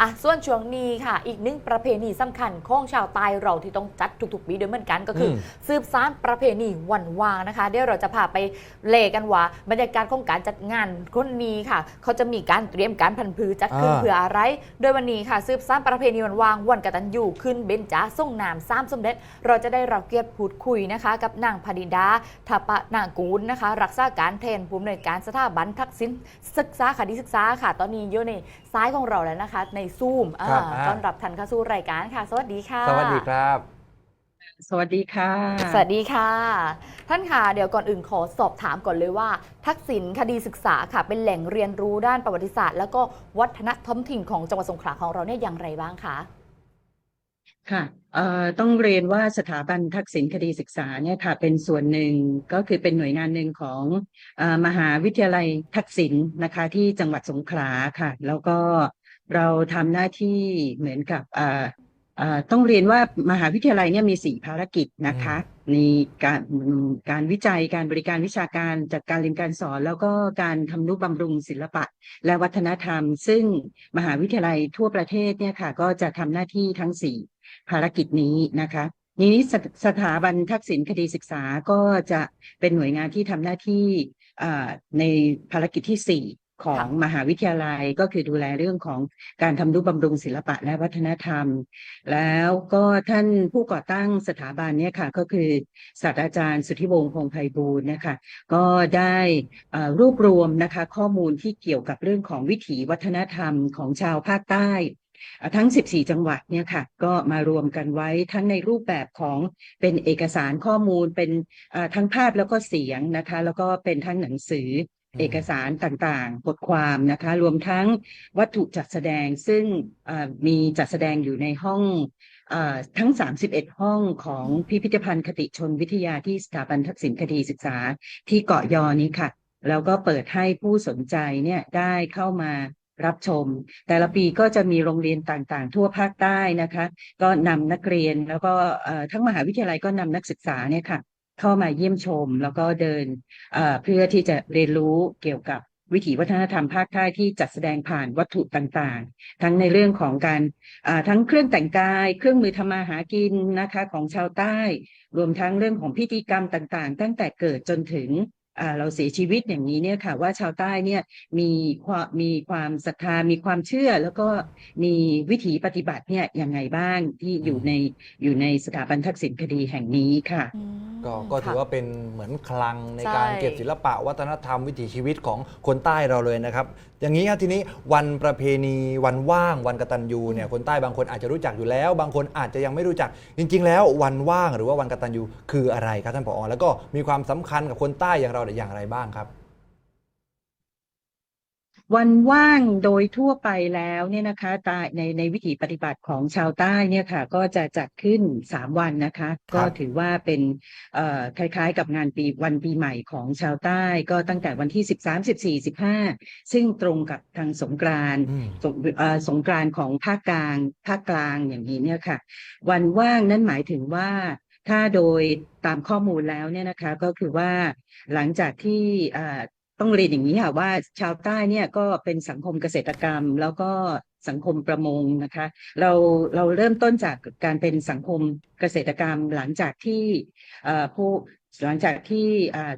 อะส่วนช่วงนี้ค่ะ อีกหนึ่งประเพณีสำคัญของชาวใต้เราที่ต้องจัดทุกๆปีด้วยเหมือนกันก็คืออมสืบสานประเพณีวันวางนะคะ เดี๋ยวเราจะพาไปเล่กันว่าบรรยากาศของการจัดงานคนนี้ค่ะ เขาจะมีการเตรียมการพันพือจัดขึ้นอ่าเพื่ออะไร โดยวันนี้ค่ะ สืบสานประเพณีวันวางวันกตัญญูขึ้นเบญจาส่งนามสามสมเด็จ เราจะได้รับเกียรติพูดคุยนะคะ กับนางพดิดาทปะนางกูลนะคะ รักษาการแทนผู้อำนวยการสถาบันทักษิณศึกษาคดีศึกษาค่ะ ตอนนี้อยู่ในซ้ายของเราแล้วนะคะในซูมครับอ่าอ่า ต้อนรับทันเข้าสู่รายการค่ะ สวัสดีค่ะ สวัสดีครับ สวัสดีค่ะ สวัสดีค่ะ ท่านค่ะ เดี๋ยวก่อนอื่นขอสอบถามก่อนเลยว่า ทักษิณคดีศึกษาค่ะ เป็นแหล่งเรียนรู้ด้านประวัติศาสตร์ แล้วก็วัฒนธรรมถิ่นของจังหวัดสงขลาของเราเนี่ยอย่างไรบ้างคะ ค่ะเอ่อต้องเรียนว่าสถาบันทักษิณคดีศึกษาเนี่ยค่ะเป็นส่วนหนึ่งก็คือเป็นหน่วยงานหนึ่งของเอ่อมหาวิทยาลัยทักษิณนะคะที่จังหวัดสงขลาค่ะ แล้วก็ เราทำหน้าที่เหมือนกับเอ่อเอ่อต้องเรียนว่ามหาวิทยาลัยเนี่ยมีสี่ภารกิจนะคะในการการวิจัยการบริการวิชาการจัดการเรียนการสอน แล้วก็การทำนุบำรุงศิลปะ และวัฒนธรรม ซึ่งมหาวิทยาลัยทั่วประเทศเนี่ยค่ะก็จะทำหน้าที่ทั้งสี่ภารกิจนี้นะคะนี้สถสถาบันทักษิณคดีศึกษาก็จะเป็นหน่วยงานที่ทำหน้าที่อ่าในภารกิจที่สี่ ของค่ะมหาวิทยาลัยก็คือดูแลเรื่องของการทำนุบำรุงศิลปะและวัฒนธรรม แล้วก็ท่านผู้ก่อตั้งสถาบันเนี่ยค่ะก็คือศาสตราจารย์สุทธิวงศ์พงษ์ไพบูลย์นะคะก็ได้เอ่อรวบรวมนะคะข้อมูลที่เกี่ยวกับเรื่องของวิถีวัฒนธรรมของชาวภาคใต้อะทั้ง 14 จังหวัดเนี่ยค่ะ ก็มารวมกันไว้ทั้งในรูปแบบของเป็นเอกสารข้อมูลเป็นอ่าทั้งภาพแล้วก็เสียงนะคะ แล้วก็เป็นทั้งหนังสืออืม เอกสารต่างๆ บทความนะคะ รวมทั้งวัตถุจัดแสดงซึ่งมีจัดแสดงอยู่ในห้องทั้ง 31 ห้องของพิพิธภัณฑ์คติชนวิทยาที่สถาบันทักษิณคดีศึกษาที่เกาะยอนี้ค่ะ แล้วก็เปิดให้ผู้สนใจเนี่ยได้เข้ามารับชม แต่ละปีก็จะมีโรงเรียนต่างๆ ทั่วภาคใต้นะคะ ก็นำนักเรียนแล้วก็ทั้งมหาวิทยาลัยก็นำนักศึกษาเนี่ยค่ะ เข้ามาเยี่ยมชม แล้วก็เดินเพื่อที่จะเรียนรู้เกี่ยวกับวิถีวัฒนธรรมภาคใต้ที่จัดแสดงผ่านวัตถุต่างๆ ทั้งในเรื่องของการทั้งเครื่องแต่งกาย เครื่องมือทำมาหากินนะคะของชาวใต้ รวมทั้งเรื่องของพิธีกรรมต่างๆ ตั้งแต่เกิดจนถึงเราเสียชีวิตอย่างนี้เนี่ยค่ะว่าชาวใต้เนี่ยมีความมีความศรัทธามีความเชื่อ แล้วก็มีวิถีปฏิบัติเนี่ยยังไงบ้างที่อยู่ในอยู่ในสถาบันทักษิณคดีแห่งนี้ค่ะ ก็ก็ถือค่ะว่าเป็นเหมือนคลังในใช่การเก็บศิลปะวัฒนธรรมวิถีชีวิตของคนใต้เราเลยนะครับ อย่างนี้ครับทีนี้วันประเพณีวันว่าง วันกตัญญูเนี่ยคนใต้บางคนอาจจะรู้จักอยู่แล้ว บางคนอาจจะยังไม่รู้จัก จริง ๆ แล้ววันว่างหรือว่าวันกตัญญูคืออะไรครับท่านผอ แล้วก็มีความสำคัญกับคนใต้อย่างเราเนี่ยอย่างไรบ้างครับ วันว่างโดยทั่วไปแล้วเนี่ยนะคะตาในในวิถีปฏิบัติของชาวใต้เนี่ยค่ะก็จะจัดขึ้นสามวันนะคะ ก็ถือว่าเป็นเอ่อคล้ายๆ กับงานปีวันปีใหม่ของชาวใต้ ก็ตั้งแต่วันที่สิบสามสิบสี่สิบห้าซึ่งตรงกับทางสงกรานต์อืมสงเอ่อสงกรานต์ของภาคกลางภาคกลางอย่างนี้เนี่ยค่ะ วันว่างนั่นหมายถึงว่าถ้าโดยตามข้อมูลแล้วเนี่ยนะคะก็คือว่าหลังจากที่เอ่อ ต้องเรียนอย่างนี้ค่ะว่าชาวใต้เนี่ยก็เป็นสังคมเกษตรกรรม แล้วก็สังคมประมงนะคะ เราเราเริ่มต้นจากการเป็นสังคมเกษตรกรรมหลังจากที่ผู้หลังจากที่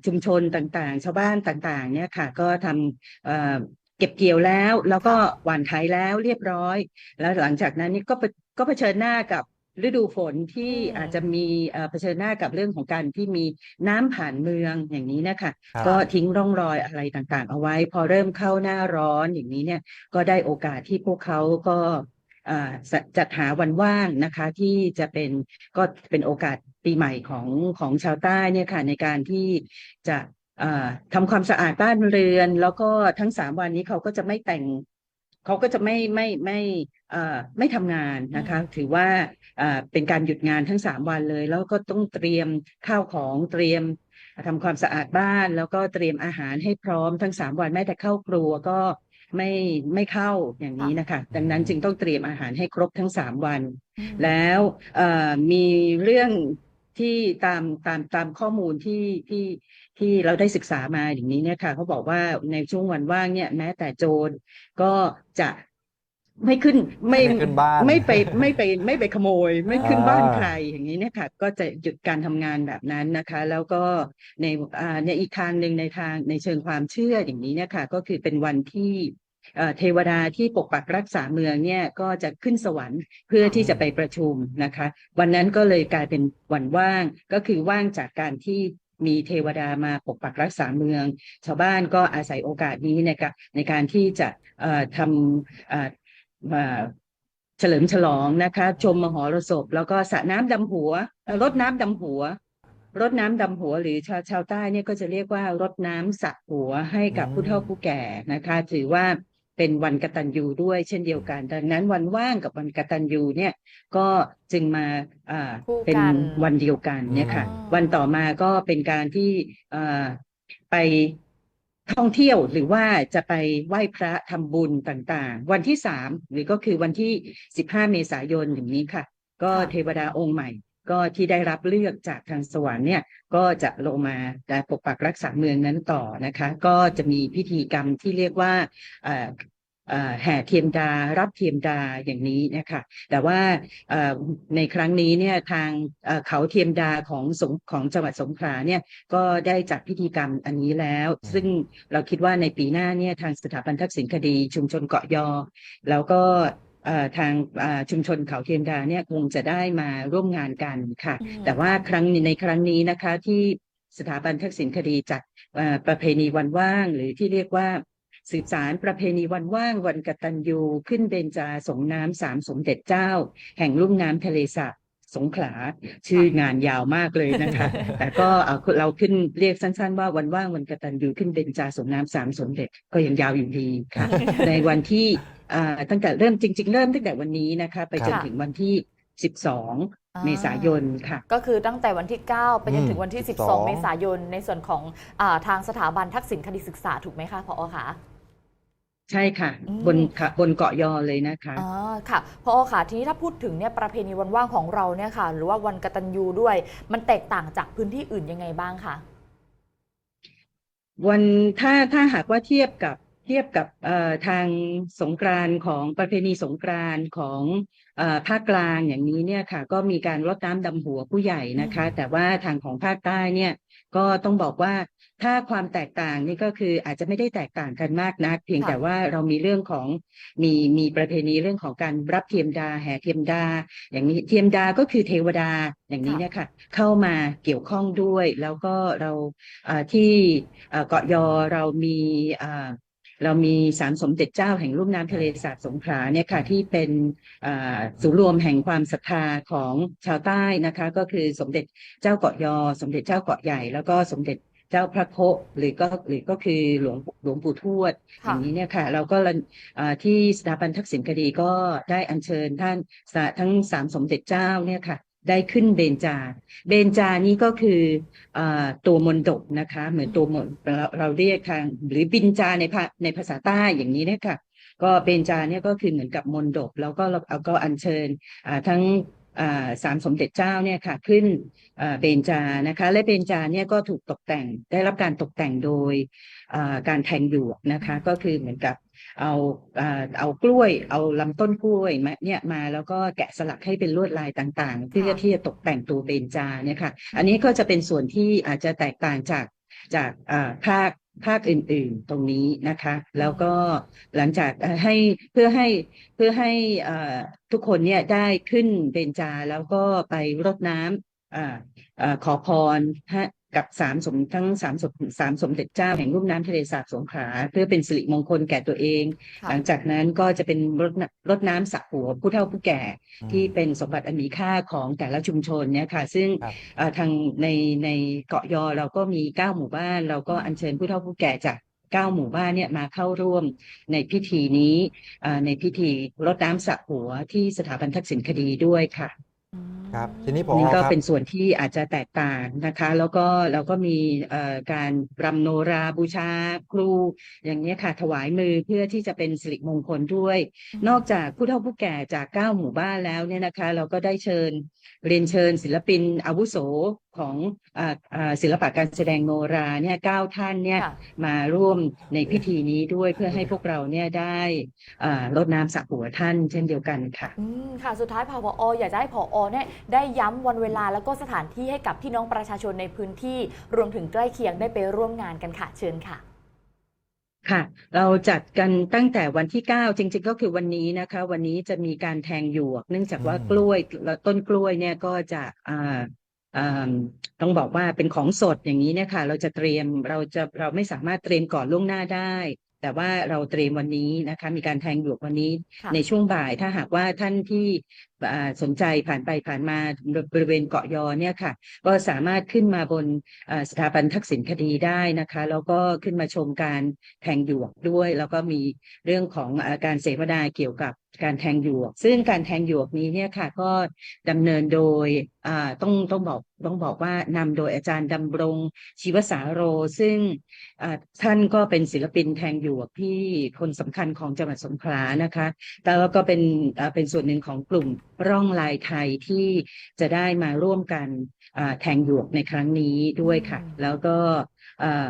ชุมชนต่างๆ ชาวบ้านต่างๆเนี่ยค่ะก็ทำเก็บเกี่ยวแล้ว แล้วก็หว่านไถแล้วเรียบร้อย แล้วหลังจากนั้นนี่ก็ก็เผชิญหน้ากับ ฤดูฝนที่อืมอาจจะมีเอ่อเผชิญหน้ากับเรื่องของการที่มีน้ำผ่านเมืองอย่างนี้นะคะครับก็ทิ้งร่องรอยอะไรต่างๆ เอาไว้ พอเริ่มเข้าหน้าร้อนอย่างนี้เนี่ยก็ได้โอกาสที่พวกเขาก็อ่าสจัดหาวันว่างนะคะที่จะเป็นก็เป็นโอกาสปีใหม่ของของชาวใต้เนี่ยค่ะในการที่จะอ่าทำความสะอาดบ้านเรือน แล้วก็ทั้งสามวันนี้เขาก็จะไม่แต่งเขาก็จะไม่ไม่ไม่เอ่อ ไม่ทำงานนะคะ ถือว่าเอ่อเป็นการหยุดงานทั้งสามวันเลย แล้วก็ต้องเตรียมข้าวของเตรียมทำความสะอาดบ้าน แล้วก็เตรียมอาหารให้พร้อมทั้งสามวันแม้แต่เข้าครัวก็ไม่ไม่เข้าอย่างนี้นะคะ ดังนั้นจึงต้องเตรียมอาหารให้ครบทั้งสามวันอืมแล้วเอ่อมีเรื่องที่ตามตามตามข้อมูลที่ที่ที่เราได้ศึกษามาอย่างนี้เนี่ยค่ะเขาบอกว่าในช่วงวันว่างเนี่ยแม้แต่โจรก็จะ ไม่ขึ้นไม่ไม่ขึ้นบ้านไม่ไปไม่ไปไม่ไปขโมย ไม่ขึ้นอ่าบ้านใครอย่างนี้เนี่ยค่ะก็จะหยุดการทำงานแบบนั้นนะคะ แล้วก็ในอ่าในอีกทางหนึ่งในทางในเชิงความเชื่ออย่างนี้เนี่ยค่ะก็คือเป็นวันที่เอ่อเทวดาที่ปกปักรักษาเมืองเนี่ยก็จะขึ้นสวรรค์เพื่อที่จะไปประชุมนะคะ วันนั้นก็เลยกลายเป็นวันว่างก็คือว่างจากการที่มีเทวดามาปกปักรักษาเมือง ชาวบ้านก็อาศัยโอกาสนี้ในการในการที่จะเอ่อทำเอ่อมา เฉลิมฉลองนะคะ ชมมหรสพ แล้วก็สระน้ำดำหัวเอ่อรดน้ำดำหัวรดน้ำดำหัวหรือชาวชาวใต้เนี่ยก็จะเรียกว่ารดน้ำสระหัวให้กับอืมผู้เฒ่าผู้แก่นะคะ ถือว่าเป็นวันกตัญญูด้วยเช่นเดียวกัน ดังนั้นวันว่างกับวันกตัญญูเนี่ยก็จึงมาอ่าคู่เป็นกันวันเดียวกันเนี่ยค่ะอ๋อวันต่อมาก็เป็นการที่เอ่อไป ท่องเที่ยวหรือว่าจะไปไหว้พระทำบุญต่างๆ วันที่สามหรือก็คือวันที่สิบห้าเมษายนอย่างนี้ค่ะ ก็ค่ะเทวดาองค์ใหม่ ก็ที่ได้รับเลือกจากทางสวรรค์เนี่ยก็จะลงมาแต่ปกปักรักษาเมืองนั้นต่อนะคะ ก็จะมีพิธีกรรมที่เรียกว่าเอ่อเอ่อ แห่เทียมดา รับเทียมดาอย่างนี้นะคะแต่ว่าเอ่อในครั้งนี้เนี่ยทางเอ่อเขาเทียมดาของสงของจังหวัดสงขลาเนี่ยก็ได้จัดพิธีกรรมอันนี้แล้ว ซึ่งเราคิดว่าในปีหน้าเนี่ยทางสถาบันทักษิณคดี ชุมชนเกาะยอ แล้วก็เอ่อทางเอ่อชุมชนเขาเทียมดาเนี่ยคงจะได้มาร่วมงานกันค่ะอืมแต่ว่าครั้งในครั้งนี้นะคะที่สถาบันทักษิณคดีจัดเอ่อประเพณีวันว่างหรือที่เรียกว่า สืบสารประเพณีวันว่างวันกตัญญูขึ้นเบญจาสงน้ำสามสมเด็จเจ้า แห่งลุ่มน้ำทะเลสาบสงขลาชื่องานยาวมากเลยนะคะ แต่ก็เอาเราขึ้นเรียกสั้นๆ ว่าวันว่างวันกตัญญูขึ้นเบญจาสงน้ำสามสมเด็จก็ยังยาวอยู่ดีค่ะ ในวันที่อ่าตั้งแต่เริ่มจริง ๆ เริ่มตั้งแต่วันนี้นะคะ ไปจนค่ะถึงวันที่ 12 เมษายนค่ะ ก็คือตั้งแต่วันที่ 9 ไปจนถึงอืมวันที่12 12 เมษายนในส่วนของอาทางสถาบันทักษิณคดีศึกษาถูกไหมคะพอคะ ใช่ค่ะ อืมบนค่ะบนเกาะยอเลยนะคะ อ๋อค่ะพอค่ะ ทีนี้ถ้าพูดถึงเนี่ยประเพณีวันว่างของเราเนี่ยค่ะ หรือว่าวันกตัญญูด้วย มันแตกต่างจากพื้นที่อื่นยังไงบ้างคะวันถ้าถ้าหากว่าเทียบกับ เทียบกับเอ่อทางสงกรานต์ของประเพณีสงกรานต์ของเอ่อภาคกลางอย่างนี้เนี่ยค่ะ ก็มีการรดน้ำดำหัวผู้ใหญ่นะคะ แต่ว่าทางของภาคใต้เนี่ยก็ต้องบอกว่าถ้าความแตกต่างนี่ก็คืออาจจะไม่ได้แตกต่างกันมากนัก เพียงค่ะแต่ว่าเรามีเรื่องของมีมีประเพณีเรื่องของการรับเทียมดาแห่เทียมดา อย่างนี้เทียมดาก็คือเทวดาอย่างนี้เนี่ยค่ะเข้ามาเกี่ยวข้องด้วย แล้วก็เราเอ่อที่เอ่อเกาะยอเรามี เอ่อเรามีสามสมเด็จเจ้าแห่งลุ่มน้ำทะเลสาบสงขลาเนี่ยค่ะที่เป็นเอ่อศูนย์รวมแห่งความศรัทธาของชาวใต้นะคะ ก็คือสมเด็จเจ้าเกาะยอ สมเด็จเจ้าเกาะใหญ่แล้วก็สมเด็จเจ้าพระโคหรือก็หรือก็คือหลวงหลวงปู่ทวดอค่ะย่างนี้เนี่ยค่ะ เราก็ระเอ่อที่สถาบันทักษิณคดีก็ได้อัญเชิญท่านสะทั้งสามสมเด็จเจ้าเนี่ยค่ะ ได้ขึ้นเบญจา เบญจานี้ก็คืออตัวมนดกนะคะ เหมือนตัวมนเราเราเรียกทางหรือบินจาในภาในภาษาใต้อย่างนี้เนี่ยค่ะก็เบญจาเนี่ยก็คือเหมือนกับมนดก แล้วก็เราก็อัญเชิญทั้งสามสมเด็จเจ้าเนี่ยค่ะขึ้นเบญจานะคะ และเบญจาเนี่ยก็ถูกตกแต่งได้รับการตกแต่งโดยการแทงหยวกนะคะ ก็คือเหมือนกับ เอาอ่าเอากล้วย เอาลำต้นกล้วยมาเนี่ยมาแล้วก็แกะสลักให้เป็นลวดลายต่างๆเพื่อที่จะตกแต่งตัวเบญจาเนี่ยค่ะ อันนี้ก็จะเป็นส่วนที่อาจจะแตกต่างจากจากอ่าภาคภาคอื่นๆตรงนี้นะคะ แล้วก็หลังจากเอ่อให้เพื่อให้เพื่อให้เอ่อทุกคนเนี่ยได้ขึ้นเบญจาแล้วก็ไปรดน้ำอ่าเอ่อขอพรฮะ กับสามสมทั้งสามสมสามสมเด็จเจ้าแห่งลุ่มน้ำทะเลสาบสงขลาเพื่อเป็นสิริมงคลแก่ตัวเองค่ะหลังจากนั้นก็จะเป็นรดน้ำรดน้ำสระหัวผู้เฒ่าผู้แก่ที่เป็นสมบัติอันมีค่าของแต่ละชุมชนเนี่ยค่ะ ซึ่งครับเอ่อทางในในเกาะยอเราก็มีเก้าหมู่บ้านเราก็อัญเชิญผู้เฒ่าผู้แก่จากเก้าหมู่บ้านเนี่ยมาเข้าร่วมในพิธีนี้เอ่อในพิธีรดน้ำสระหัวที่สถาบันทักษิณคดีด้วยค่ะอืม ครับทีนี้พอนี่ก็ครับเป็นส่วนที่อาจจะแตกต่างนะคะ แล้วก็เราก็มีเอ่อการรำโนราบูชาครู อย่างนี้ยค่ะถวายมือเพื่อที่จะเป็นสิริมงคลด้วย นอกจากผู้เฒ่าผู้แก่จากเก้าหมู่บ้านแล้วเนี่ยนะคะ เราก็ได้เชิญเรียนเชิญศิลปินอาวุโสของอ่าอ่าศิลปะการแสดงโนราเนี่ยเก้าท่านเนี่ยค่ะมาร่วมในพิธีนี้ด้วยเพื่อให้พวกเราเนี่ยได้อ่ารดน้ำสักหัวท่านเช่นเดียวกันค่ะอืมค่ะสุดท้ายผออยากจะให้ผอเนี่ยได้ย้ำวันเวลาแล้วก็สถานที่ให้กับพี่น้องประชาชนในพื้นที่รวมถึงใกล้เคียงได้ไปร่วมงานกันค่ะเชิญค่ะค่ะ เราจัดกันตั้งแต่วันที่ 9 จริงๆ ก็คือวันนี้นะคะ วันนี้จะมีการแทงหยวก เนื่องจากว่าอืมกล้วยต้นกล้วยเนี่ยก็จะอ่าอ่า ต้องบอกว่าเป็นของสดอย่างนี้เนี่ยค่ะ เราจะเตรียมเราจะเราไม่สามารถเตรียมก่อนล่วงหน้าได้ แต่ว่าเราเตรียมวันนี้นะคะ มีการแทงหยวกวันนี้ค่ะในช่วงบ่ายถ้าหากว่าท่านที่อ่า สนใจผ่านไปผ่านมาบริเวณเกาะยอเนี่ยค่ะ ก็สามารถขึ้นมาบนสถาบันทักษิณคดีได้นะคะ แล้วก็ขึ้นมาชมการแทงหยวกด้วย แล้วก็มีเรื่องของอาการเสวนาเกี่ยวกับการแทงหยวก ซึ่งการแทงหยวกนี้เนี่ยค่ะก็ดำเนินโดยต้องต้องบอกต้องบอกว่านำโดยอาจารย์ดำรงชีวสาโร ซึ่งท่านก็เป็นศิลปินแทงหยวกที่คนสำคัญของจังหวัดสงขลานะคะแล้วก็เป็นเป็นส่วนหนึ่งของกลุ่ม ร่องลายไทยที่จะได้มาร่วมกันอ่าแทงหยวกในครั้งนี้ด้วยค่ะอืมแล้วก็อ่า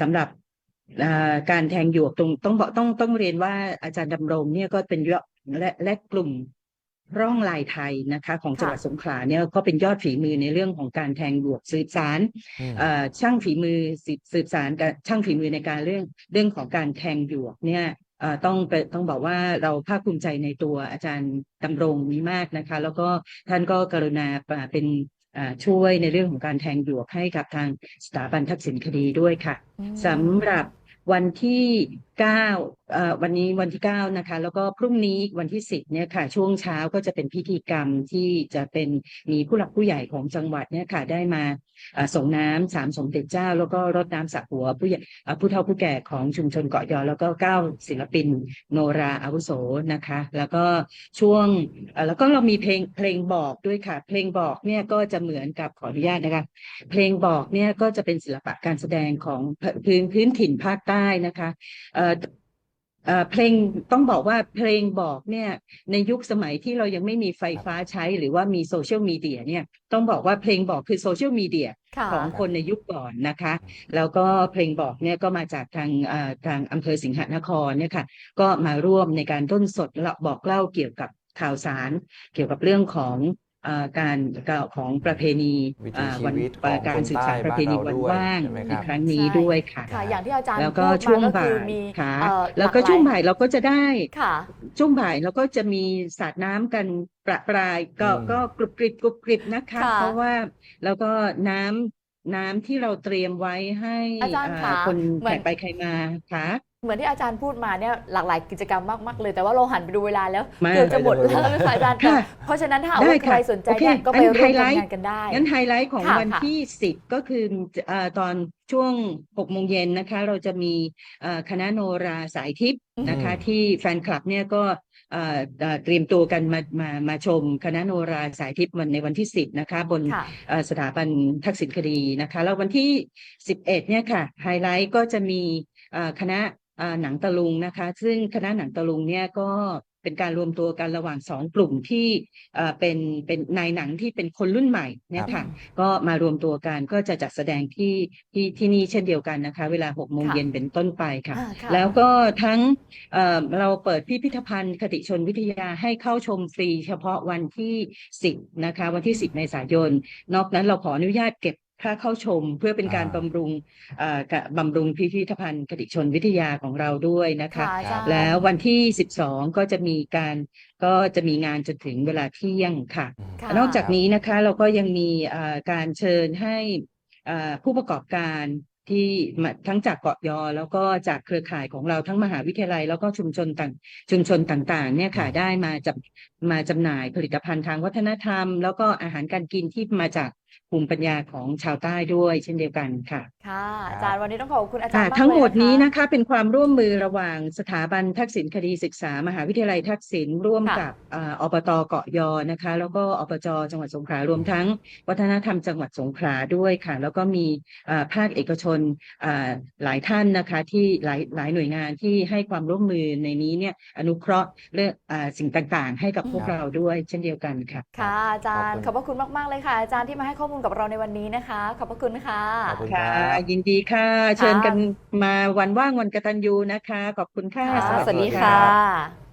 สำหรับอ่าการแทงหยวกตรงต้องบอกต้องต้องเรียนว่าอาจารย์ดำรงเนี่ยก็เป็นยอดและและกลุ่มร่องลายไทยนะคะ ของจังหวัดสงขลาเนี่ยก็เป็นยอดฝีมือในเรื่องของการแทงหยวกสื่อสารอืมเอ่อช่างฝีมือสืบสืบสารกับช่างฝีมือในการเรื่องเรื่องของการแทงหยวกเนี่ยเอ่อ ต้องไปต้องบอกว่าเราภาคภูมิใจในตัวอาจารย์ดำรงนี้มากนะคะ แล้วก็ท่านก็กรุณาอ่าเป็นอ่าช่วยในเรื่องของการแทงหยวกให้กับทางสถาบันทักษิณคดีด้วยค่ะอืมสำหรับวันที่เก้าเอ่อ วันนี้วันที่เก้านะคะ แล้วก็พรุ่งนี้วันที่สิบเนี่ยค่ะ ช่วงเช้าก็จะเป็นพิธีกรรมที่จะเป็นมีผู้หลักผู้ใหญ่ของจังหวัดเนี่ยค่ะ ได้มาส่งน้ำสามสมเด็จเจ้า แล้วก็รดน้ำสักหัวผู้ใหญ่ผู้เฒ่าผู้แก่ของชุมชนเกาะยอ แล้วก็เก้าศิลปินโนราอาวุโสนะคะ แล้วก็ช่วงแล้วก็เรามีเพลงเพลงบอกด้วยค่ะ เพลงบอกเนี่ยก็จะเหมือนกับขออนุญาตนะคะ เพลงบอกเนี่ยก็จะเป็นศิลปะการแสดงของพื้นพื้นถิ่นภาคใต้นะคะ เอ่อเอ่อเพลงต้องบอกว่าเพลงบอกเนี่ยในยุคสมัยที่เรายังไม่มีไฟฟ้าใช้หรือว่ามีโซเชียลมีเดียเนี่ยต้องบอกว่าเพลงบอกคือโซเชียลมีเดียค่ะของคนในยุคก่อนนะคะ แล้วก็เพลงบอกเนี่ยก็มาจากทางเอ่อทางอำเภอสิงหนครเนี่ยค่ะก็มาร่วมในการต้นสดและบอกเล่าเกี่ยวกับข่าวสาร เกี่ยวกับเรื่องของเอ่อ การของประเพณีวิถีอ่าชีวันวิตของการคนสืบสานใต้ประเพณีบ้านเราวันด้วยว่างใช่ไหมครับในครั้งนี้ใช่ด้วยค่ะค่ะอย่างที่อาจารย์แล้วก็พูดช่วงมาก็บ่าคือยมีค่ะเอ่อแล้วก็หาหายช่วงบ่ายเราก็จะได้ค่ะช่วงบ่ายเราก็จะมีสาดน้ำกันประปรายก็อืมก็กรุบกริบกรุบกริบนะคะค่ะเพราะว่าแล้วก็น้ำน้ำที่เราเตรียมไว้ให้อาจารย์อ่าคะคนเหมืแขอนกไปใครมาค่ะ เหมือนที่อาจารย์พูดมาเนี่ยหลากหลายกิจกรรมมากๆเลย แต่ว่าเราหันไปดูเวลาแล้วมาเกือบจะหมดแล้วค่ะอาจารย์ค่ะเพราะฉะนั้นถ้าหากได้ว่าใครค่ะสนใจโอเคเนี่ยก็ไปงั้นร่วมไฮไลท์ทำงานกันได้งั้นไฮไลท์ของค่ะวันค่ะที่ 10 ก็คือเอ่อตอนช่วง6โมงเย็นนะคะ เราจะมีเอ่อคณะโนราสายทิพย์นะคะอืมที่แฟนคลับเนี่ยก็เอ่อเอ่อเตรียมตัวกันมามามาชมคณะโนราสายทิพย์วันในวันที่ 10 นะคะ บนค่ะเอ่อสถาบันทักษิณคดีนะคะ แล้ววันที่ 11 เนี่ยค่ะไฮไลท์ก็จะมีเอ่อคณะเอ่อ หนังตะลุงนะคะ ซึ่งคณะหนังตะลุงเนี่ยก็เป็นการรวมตัวกันระหว่างสองกลุ่มที่เอ่อเป็นเป็นนายหนังที่เป็นคนรุ่นใหม่เนี่ยค่ะก็มารวมตัวกันก็จะจัดแสดงที่ที่ที่นี่เช่นเดียวกันนะคะ เวลา6โมงค่ะเย็นเป็นต้นไปค่ะอ่าค่ะแล้วก็ทั้งเอ่อเราเปิดพิพิธภัณฑ์คติชนวิทยาให้เข้าชมฟรีเฉพาะวันที่10นะคะ วันที่10เมษายน นอกนั้นเราขออนุญาตเก็บ ค่าเข้าชมเพื่อเป็นการอ่าบำรุงเอ่อกะบำรุงพิพิธภัณฑ์คติชนวิทยาของเราด้วยนะคะค่ะอาจารย์ แล้ววันที่ 12 ก็จะมีการก็จะมีงานจนถึงเวลาเที่ยงค่ะ ค่ะ นอกจากนี้นะคะเราก็ยังมีเอ่อการเชิญให้เอ่อผู้ประกอบการที่มาทั้งจากเกาะยอ แล้วก็จากเครือข่ายของเราทั้งมหาวิทยาลัย แล้วก็ชุมชนต่างชุมชนต่างๆเนี่ยค่ะอืมได้มาจับมาจำหน่ายผลิตภัณฑ์ทางวัฒนธรรม แล้วก็อาหารการกินที่มาจาก ภูมิปัญญาของชาวใต้ด้วยเช่นเดียวกันค่ะ ค่ะอาจารย์วันนี้ต้องขอบคุณอาจารค่ะย์มากทั้งหมดเลยนี้นะคะนะคะเป็นความร่วมมือระหว่างสถาบันทักษิณคดีศึกษามหาวิทยาลัยทักษิณร่วมค่ะกับอ่าอบตเกาะยอนะคะ แล้วก็อบจจังหวัดสงขลารวมทั้ง วัฒนธรรมจังหวัดสงขลาด้วยค่ะ แล้วก็มีอ่าภาคเอกชนอ่าหลายท่านนะคะที่หลายหลายหน่วยงานที่ให้ความร่วมมือในนี้เนี่ยอนุเคราะห์เรื่องอ่าสิ่งต่างๆ ให้กับพวกครับเราด้วยเช่นเดียวกันค่ะค่ะอาจารย์ขขออบบคุณพระคุณมากๆเลยค่ะอาจารย์ที่มาให้ข้อมูลกับเราในวันนี้นะคะ ขอบพระคุณค่ะ ขอบคุณค่ะครับ ยินดีค่ะ เชิญค่ะกันมาวันว่างวันกตัญญูนะคะ ขอบคุณค่ะ ค่ะรับสวัสดีสวัสดีค่ครับะ